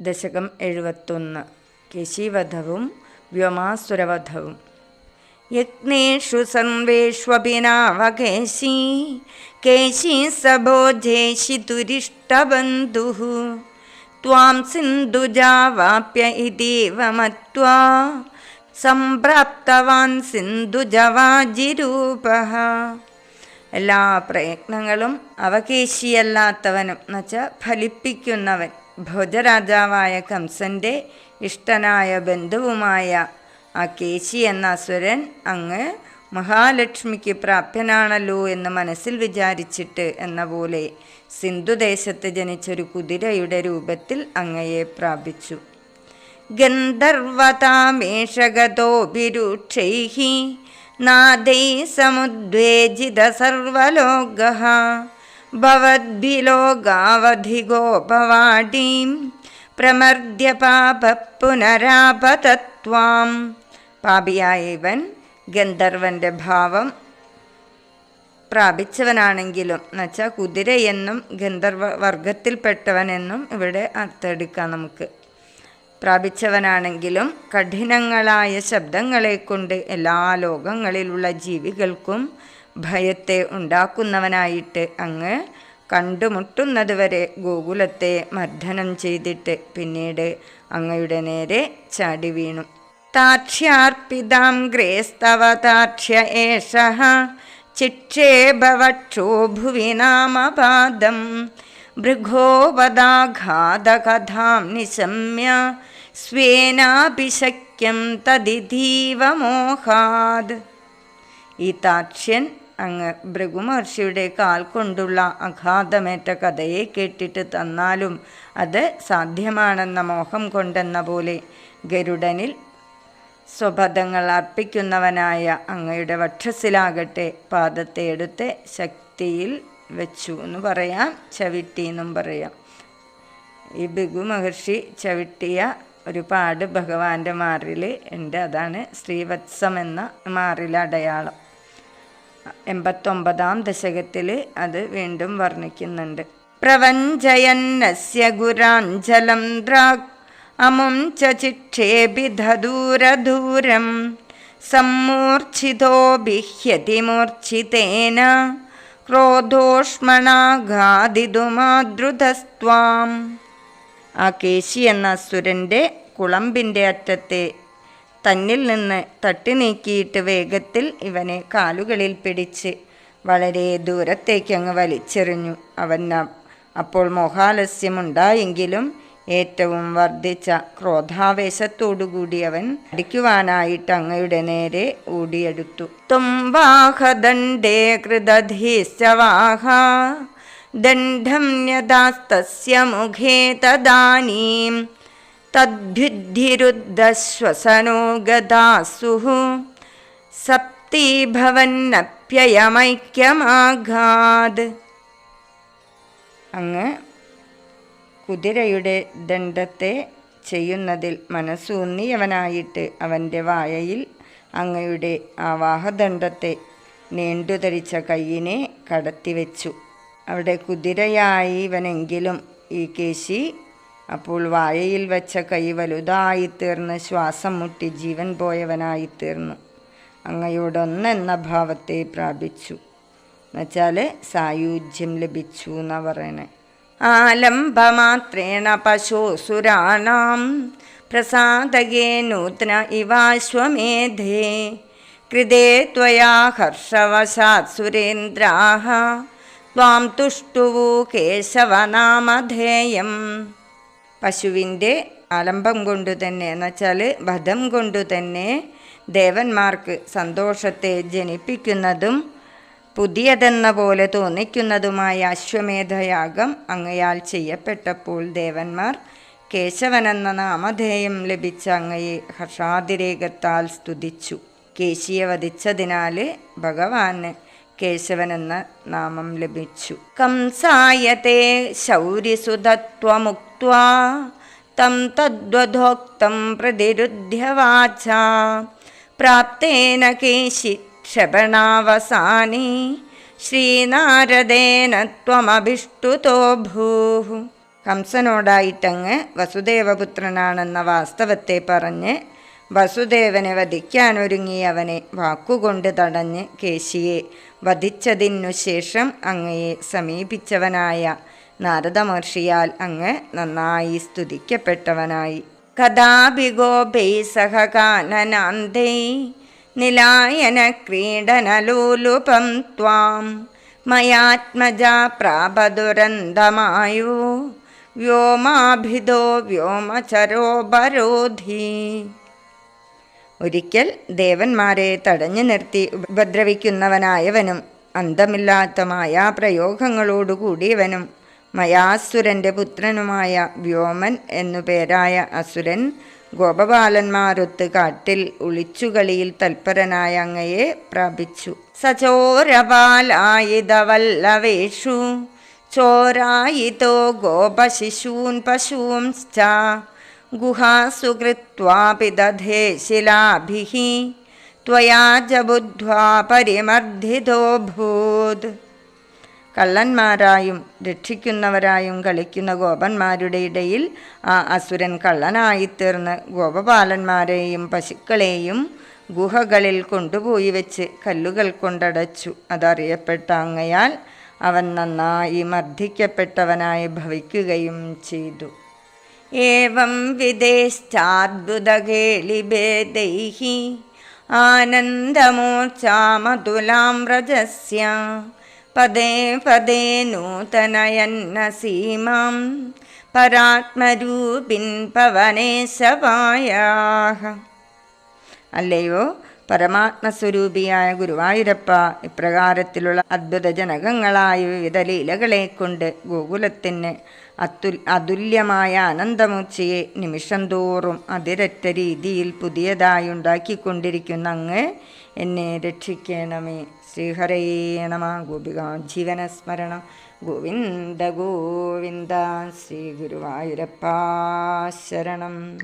ദശകം എഴുപത്തൊന്ന്. കേശീവധവും വ്യോമാസുരവധവും. യജ്ഞേഷു സർവേഷ്വപി നാവകേശി കേശി സഭോജേഷിതുരിഷ്ടബന്ധു ത്വാം സിന്ധുജാവാപ്യ ഇതീവ മത്വാ സംപ്രാപ്തവാൻ സിന്ധുജവാജിരൂപ എല്ലാ പ്രയത്നങ്ങളും അവകേശിയല്ലാത്തവനും എന്നുവെച്ചാൽ ഫലിപ്പിക്കുന്നവൻ. ഭോജരാജാവായ കംസന്റെ ഇഷ്ടനായ ബന്ധുവുമായ ആ കേശി എന്ന അസുരൻ അങ്ങ് മഹാലക്ഷ്മിക്ക് പ്രാപ്യനാണല്ലോ എന്ന് മനസ്സിൽ വിചാരിച്ചിട്ട് എന്ന പോലെ സിന്ധുദേശത്ത് ജനിച്ചൊരു കുതിരയുടെ രൂപത്തിൽ അങ്ങയെ പ്രാപിച്ചു. ഗന്ധർവതാമേഷഗതോഭിരുക്ഷൈः നാദൈ സമുദ്വേജിത സർവലോകः ഭവദ്ഭിലോകാവധിഗോപവാടീം പ്രമർദ്യ പാപ പുനരാപതത്വാം പാപിയായ ഇവൻ ഗന്ധർവന്റെ ഭാവം പ്രാപിച്ചവനാണെങ്കിലും എന്നുവെച്ചാൽ കുതിരയെന്നും ഗന്ധർവ വർഗത്തിൽപ്പെട്ടവനെന്നും ഇവിടെ അർത്ഥമെടുക്കാം നമുക്ക്. പ്രാപിച്ചവനാണെങ്കിലും കഠിനങ്ങളായ ശബ്ദങ്ങളെ കൊണ്ട് എല്ലാ ലോകങ്ങളിലുള്ള ജീവികൾക്കും ഭയത്തെ ഉണ്ടാക്കുന്നവനായിട്ട് അങ്ങ് കണ്ടുമുട്ടുന്നതുവരെ ഗോകുലത്തെ മർദ്ദനം ചെയ്തിട്ട് പിന്നീട് അങ്ങയുടെ നേരെ ചാടി വീണു. താക്ഷ്യാർപ്പിതാം ഗ്രേസ്തവ താക്ഷ്യ ഏഷ ചിക്ഷേപവക്ഷോ ഭുവി നാമപാദം ഭൃഗോപദാഘാതകഥാം നിശമ്യ സ്വേനാഭിശക്യം തദിധീവ മോഹാത്. ഈ താക്ഷ്യൻ അങ്ങ് ഭൃഗുമഹർഷിയുടെ കാൽ കൊണ്ടുള്ള അഘാതമേറ്റ കഥയെ കേട്ടിട്ട് തന്നാലും അത് സാധ്യമാണെന്ന മോഹം കൊണ്ടെന്ന പോലെ ഗരുഡനിൽ സ്വഭദങ്ങൾ അർപ്പിക്കുന്നവനായ അങ്ങയുടെ വക്ഷസിലാകട്ടെ പാദത്തെ എടുത്ത് ശക്തിയിൽ വെച്ചു എന്ന് പറയാം ചവിട്ടി എന്നും പറയാം. ഈ ഭൃഗു മഹർഷി ചവിട്ടിയ ഒരു പാട് ഭഗവാന്റെ മാറിൽ ഉണ്ട് അതാണ് ശ്രീവത്സം എന്ന മാറിലെ അടയാളം. എൺപത്തൊമ്പതാം ദശകത്തിൽ അത് വീണ്ടും വർണിക്കുന്നുണ്ട്. പ്രവഞ്ചയന്നസ്യ ഗുരാഞ്ജലം ദ്രാക് അമും ച ചിക്ഷേപിധദൂരദൂരം സമ്മൂർച്ഛിതോ ബിഹ്യതി മൂർച്ഛിതേന ആ കേശി എന്ന അസുരന്റെ കുളമ്പിന്റെ അറ്റത്തെ തന്നിൽ നിന്ന് തട്ടി നീക്കിയിട്ട് വേഗത്തിൽ ഇവനെ കാലുകളിൽ പിടിച്ച് വളരെ ദൂരത്തേക്കങ്ങ് വലിച്ചെറിഞ്ഞു. അവൻ അപ്പോൾ മോഹാലസ്യമുണ്ടായെങ്കിലും ഏറ്റവും വർദ്ധിച്ച ക്രോധാവേശത്തോടുകൂടി അവൻ അടിക്കുവാനായിട്ട് അങ്ങയുടെ നേരെ ഓടിയെടുത്തു. തുംവാഹദണ്ഡേ കൃതധീശവാഹ ദണ്ഡം യഥാസ്തസ്യ മുഖേ തദാനീം തദ്ഭ്യുദ്ധിരുദ്ധശ്വസനോ ഗതാസുഃ സപ്തീഭവന്നപ്യയമൈക്യമാഘാത് അങ്ങ് കുതിരയുടെ ദണ്ഡത്തെ ചെയ്യുന്നതിൽ മനസ്സൂന്നിയവനായിട്ട് അവന്റെ വായയിൽ അങ്ങയുടെ ആവാഹദണ്ഡത്തെ നീണ്ടുധരിച്ച കയ്യിനെ കടത്തിവെച്ചു. അവിടെ കുതിരയായി ഇവനെങ്കിലും ഈ കേശി അപ്പോൾ വായയിൽ വെച്ച കൈ വലുതായിത്തീർന്ന് ശ്വാസം മുട്ടി ജീവൻ പോയവനായിത്തീർന്നു. അങ്ങയോടൊന്നെന്ന ഭാവത്തെ പ്രാപിച്ചു. എന്നുവെച്ചാൽ സായുജ്യം ലഭിച്ചു എന്നാ പറയണേ. ആലംബമാത്രേണ പശുസുരാണാം പ്രസാദകേ നൂത്ന ഇവാശ്വമേധേ. കൃതേ ത്വയാ ഹർഷവശാത് സുരേന്ദ്രാഹ. ത്വാം തുഷ്ടുവു കേശവനാമധേയം. പശുവിന്റെ അലമ്പം കൊണ്ടു തന്നെ എന്നുവെച്ചാൽ വധം കൊണ്ടു തന്നെ ദേവന്മാർക്ക് സന്തോഷത്തെ ജനിപ്പിക്കുന്നതും പുതിയതെന്ന പോലെ തോന്നിക്കുന്നതുമായ അശ്വമേധയാഗം അങ്ങയാൽ ചെയ്യപ്പെട്ടപ്പോൾ ദേവന്മാർ കേശവനെന്ന നാമധേയം ലഭിച്ച അങ്ങയെ ഹർഷാതിരേകത്താൽ സ്തുതിച്ചു. കേശിയെ വധിച്ചതിനാൽ ഭഗവാന് കേശവൻ എന്ന നാമം ലഭിച്ചു. കംസായത്തെ ശൗര്യസുധത്വമുക്ത തം തദ്വധോക്തം പ്രതിരുദ്ധ്യവാച പ്രാപ്തേന കേശി ക്ഷപണാവസാനി ശ്രീനാരദേന ത്വമഭിഷ്ടുതോ ഭൂ കംസനോടായിട്ടങ്ങ് വസുദേവപുത്രനാണെന്ന വാസ്തവത്തെ പറഞ്ഞ് വസുദേവനെ വധിക്കാനൊരുങ്ങി അവനെ വാക്കുകൊണ്ട് തടഞ്ഞ് കേശിയെ വധിച്ചതിനു ശേഷം അങ്ങയെ സമീപിച്ചവനായ നാരദമഹർഷിയാൽ അങ്ങ് നന്നായി സ്തുതിക്കപ്പെട്ടവനായി. കഥാഭിഗോപൈ സഹകാനനാന്തൈ നിലായന ക്രീഡനലോലുപം ത്വാം മയാത്മജ പ്രാപദുരന്തമായോ വ്യോമാഭിതോ ഒരിക്കൽ ദേവന്മാരെ തടഞ്ഞു നിർത്തി ഉപദ്രവിക്കുന്നവനായവനും അന്തമില്ലാത്ത മായാപ്രയോഗങ്ങളോടുകൂടിയവനും മയാസുരന്റെ പുത്രനുമായ വ്യോമൻ എന്നു പേരായ അസുരൻ ഗോപബാലന്മാരൊത്ത് കാട്ടിൽ ഒളിച്ചുകളിയിൽ തൽപരനായ അങ്ങയെ പ്രാപിച്ചു. സചോരബാലായുധവല്ലവേഷു ചോരായിതോ ഗോപശിശൂൻ പശൂംശ്ച ഗുഹാസു കൃത്വാപി ദധേ ശിലാഭിः त्वया च ബുദ്ധ്വാ പരിമർദ്ദിതോ ഭൂത് കള്ളന്മാരായും രക്ഷിക്കുന്നവരായും കളിക്കുന്ന ഗോപന്മാരുടെ ഇടയിൽ ആ അസുരൻ കള്ളനായിത്തീർന്ന് ഗോപപാലന്മാരെയും പശുക്കളെയും ഗുഹകളിൽ കൊണ്ടുപോയി വെച്ച് കല്ലുകൾ കൊണ്ടടച്ചു അതറിയപ്പെട്ട അങ്ങയാൽ അവൻ നന്നായി മർദ്ദിക്കപ്പെട്ടവനായി ഭവിക്കുകയും ചെയ്തു ഏവം വിദേശാദ്ഭുതകേളിഭേദൈः ആനന്ദമോർച്ചാമതുലാം വ്രജസ്യ. പദേ പദേ നൂതനയന്ന സീമാം പരാത്മരൂപിൻ പവനേശവായ അല്ലയോ? പരമാത്മസ്വരൂപിയായ ഗുരുവായൂരപ്പ ഇപ്രകാരത്തിലുള്ള അദ്ഭുതജനകങ്ങളായ വിവിധ ലീലകളെ കൊണ്ട് ഗോകുലത്തിന് അത്തുൽ അതുല്യമായ അനന്തമൂച്ചയെ നിമിഷം തോറും അതിരറ്റ രീതിയിൽ പുതിയതായി ഉണ്ടാക്കിക്കൊണ്ടിരിക്കുന്ന അങ്ങ് എന്നെ രക്ഷിക്കണമേ. ശ്രീഹരേ നമ. ഗോപിക ജീവനസ്മരണം. ഗോവിന്ദ ഗോവിന്ദ. ശ്രീ ഗുരുവായൂരപ്പ ശരണം.